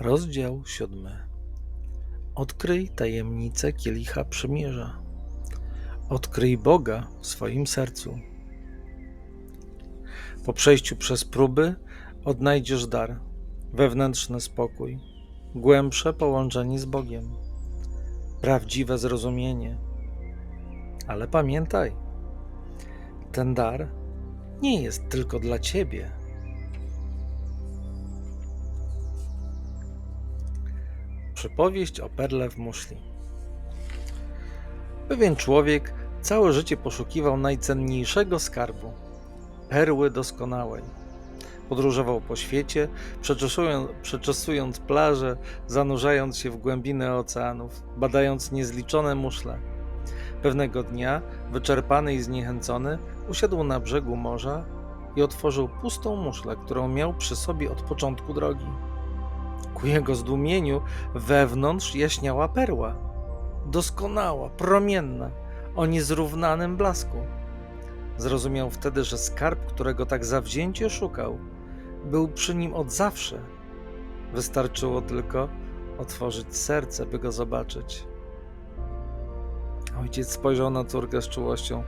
Rozdział siódmy. Odkryj tajemnicę kielicha przymierza. Odkryj Boga w swoim sercu. Po przejściu przez próby odnajdziesz dar, wewnętrzny spokój, głębsze połączenie z Bogiem, prawdziwe zrozumienie. Ale pamiętaj, ten dar nie jest tylko dla ciebie. Przypowieść o perle w muszli. Pewien człowiek całe życie poszukiwał najcenniejszego skarbu perły doskonałej. Podróżował po świecie, przeczesując, przeczesując plaże, zanurzając się w głębiny oceanów, badając niezliczone muszle. Pewnego dnia, wyczerpany i zniechęcony, usiadł na brzegu morza i otworzył pustą muszlę, którą miał przy sobie od początku drogi. Ku jego zdumieniu wewnątrz jaśniała perła. Doskonała, promienna, o niezrównanym blasku. Zrozumiał wtedy, że skarb, którego tak zawzięcie szukał, był przy nim od zawsze. Wystarczyło tylko otworzyć serce, by go zobaczyć. Ojciec spojrzał na córkę z czułością.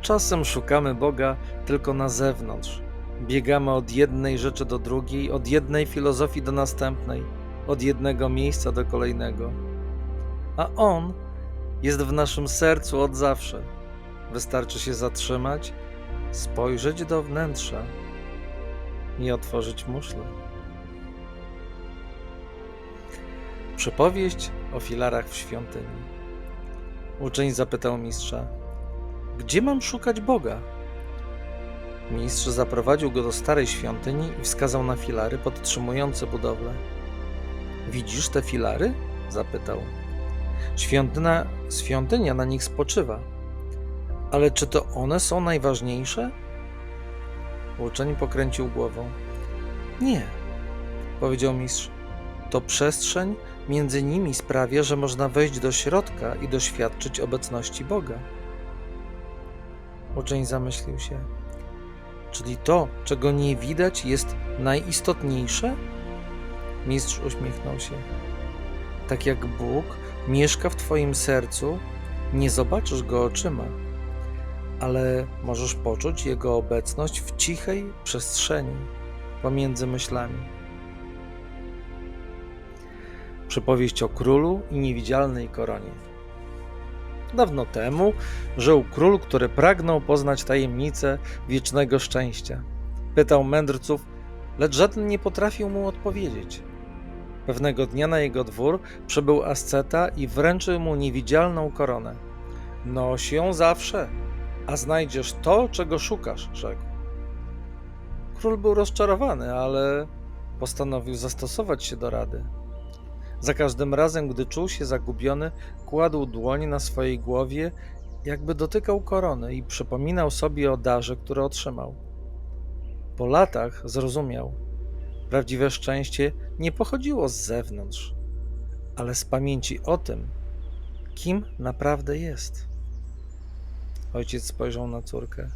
Czasem szukamy Boga tylko na zewnątrz. Biegamy od jednej rzeczy do drugiej, od jednej filozofii do następnej, od jednego miejsca do kolejnego. A On jest w naszym sercu od zawsze. Wystarczy się zatrzymać, spojrzeć do wnętrza i otworzyć muszlę. Przypowieść o filarach w świątyni. Uczeń zapytał mistrza: Gdzie mam szukać Boga? Mistrz zaprowadził go do starej świątyni i wskazał na filary podtrzymujące budowlę. Widzisz te filary? zapytał. Świątynia, świątynia na nich spoczywa. Ale czy to one są najważniejsze? Uczeń pokręcił głową. Nie, powiedział mistrz. To przestrzeń między nimi sprawia, że można wejść do środka i doświadczyć obecności Boga. Uczeń zamyślił się. Czyli to, czego nie widać, jest najistotniejsze? Mistrz uśmiechnął się. Tak jak Bóg mieszka w Twoim sercu, nie zobaczysz go oczyma, ale możesz poczuć Jego obecność w cichej przestrzeni pomiędzy myślami. Przypowieść o królu i niewidzialnej koronie. Dawno temu żył król, który pragnął poznać tajemnicę wiecznego szczęścia. Pytał mędrców, lecz żaden nie potrafił mu odpowiedzieć. Pewnego dnia na jego dwór przybył asceta i wręczył mu niewidzialną koronę. Noś ją zawsze, a znajdziesz to, czego szukasz, rzekł. Król był rozczarowany, ale postanowił zastosować się do rady. Za każdym razem, gdy czuł się zagubiony, kładł dłoń na swojej głowie, jakby dotykał korony i przypominał sobie o darze, który otrzymał. Po latach zrozumiał, prawdziwe szczęście nie pochodziło z zewnątrz, ale z pamięci o tym, kim naprawdę jest. Ojciec spojrzał na córkę.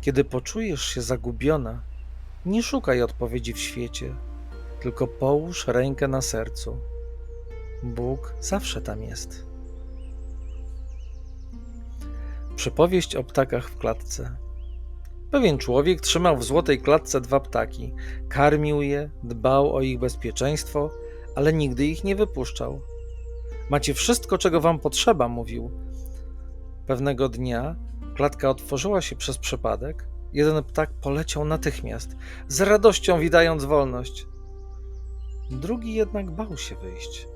Kiedy poczujesz się zagubiona, nie szukaj odpowiedzi w świecie, tylko połóż rękę na sercu. Bóg zawsze tam jest. Przypowieść o ptakach w klatce. Pewien człowiek trzymał w złotej klatce dwa ptaki, karmił je, dbał o ich bezpieczeństwo, ale nigdy ich nie wypuszczał. Macie wszystko, czego wam potrzeba, mówił. Pewnego dnia klatka otworzyła się przez przypadek. Jeden ptak poleciał natychmiast, z radością widając wolność. Drugi jednak bał się wyjść.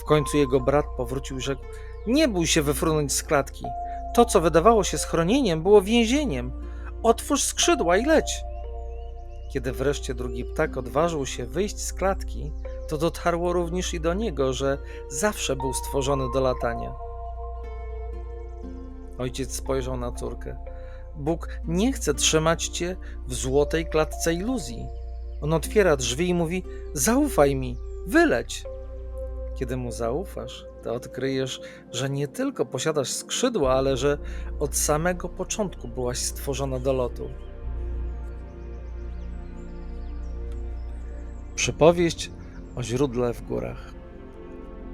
W końcu jego brat powrócił i rzekł: Nie bój się wyfrunąć z klatki. To, co wydawało się schronieniem, było więzieniem. Otwórz skrzydła i leć. Kiedy wreszcie drugi ptak odważył się wyjść z klatki, to dotarło również i do niego, że zawsze był stworzony do latania. Ojciec spojrzał na córkę. Bóg nie chce trzymać cię w złotej klatce iluzji. On otwiera drzwi i mówi: Zaufaj mi, wyleć. Kiedy mu zaufasz, to odkryjesz, że nie tylko posiadasz skrzydła, ale że od samego początku byłaś stworzona do lotu. Przypowieść o źródle w górach.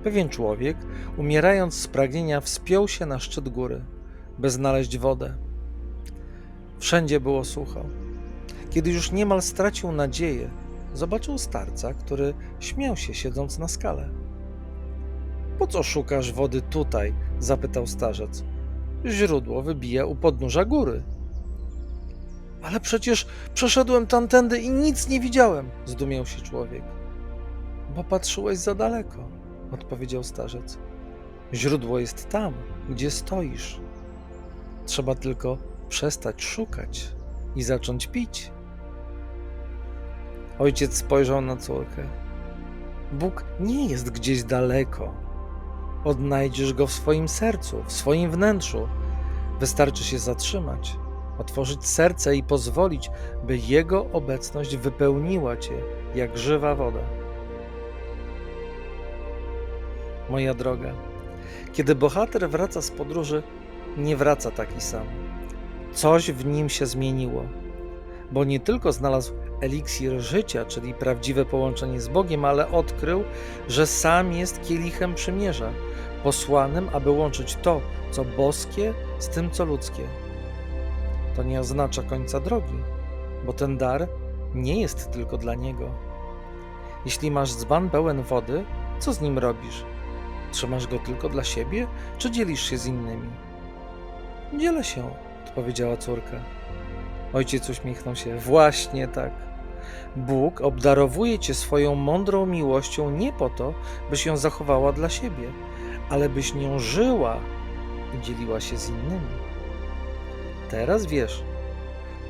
Pewien człowiek, umierając z pragnienia, wspiął się na szczyt góry, by znaleźć wodę. Wszędzie było sucho. Kiedy już niemal stracił nadzieję, zobaczył starca, który śmiał się siedząc na skale. Po co szukasz wody tutaj? zapytał starzec. Źródło wybija u podnóża góry. Ale przecież przeszedłem tamtędy i nic nie widziałem, zdumiał się człowiek. Bo patrzyłeś za daleko, odpowiedział starzec. Źródło jest tam, gdzie stoisz. Trzeba tylko przestać szukać i zacząć pić. Ojciec spojrzał na córkę. Bóg nie jest gdzieś daleko. Odnajdziesz go w swoim sercu, w swoim wnętrzu. Wystarczy się zatrzymać, otworzyć serce i pozwolić, by Jego obecność wypełniła cię jak żywa woda. Moja droga, kiedy bohater wraca z podróży, nie wraca taki sam. Coś w nim się zmieniło, bo nie tylko znalazł eliksir życia, czyli prawdziwe połączenie z Bogiem, ale odkrył, że sam jest kielichem przymierza, posłanym, aby łączyć to, co boskie, z tym, co ludzkie. To nie oznacza końca drogi, bo ten dar nie jest tylko dla niego. Jeśli masz dzban pełen wody, co z nim robisz? Trzymasz go tylko dla siebie, czy dzielisz się z innymi? Dzielę się, odpowiedziała córka. Ojciec uśmiechnął się. Właśnie tak. Bóg obdarowuje cię swoją mądrą miłością nie po to, byś ją zachowała dla siebie, ale byś nią żyła i dzieliła się z innymi. Teraz wiesz,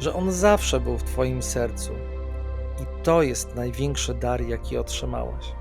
że On zawsze był w Twoim sercu i to jest największy dar, jaki otrzymałaś.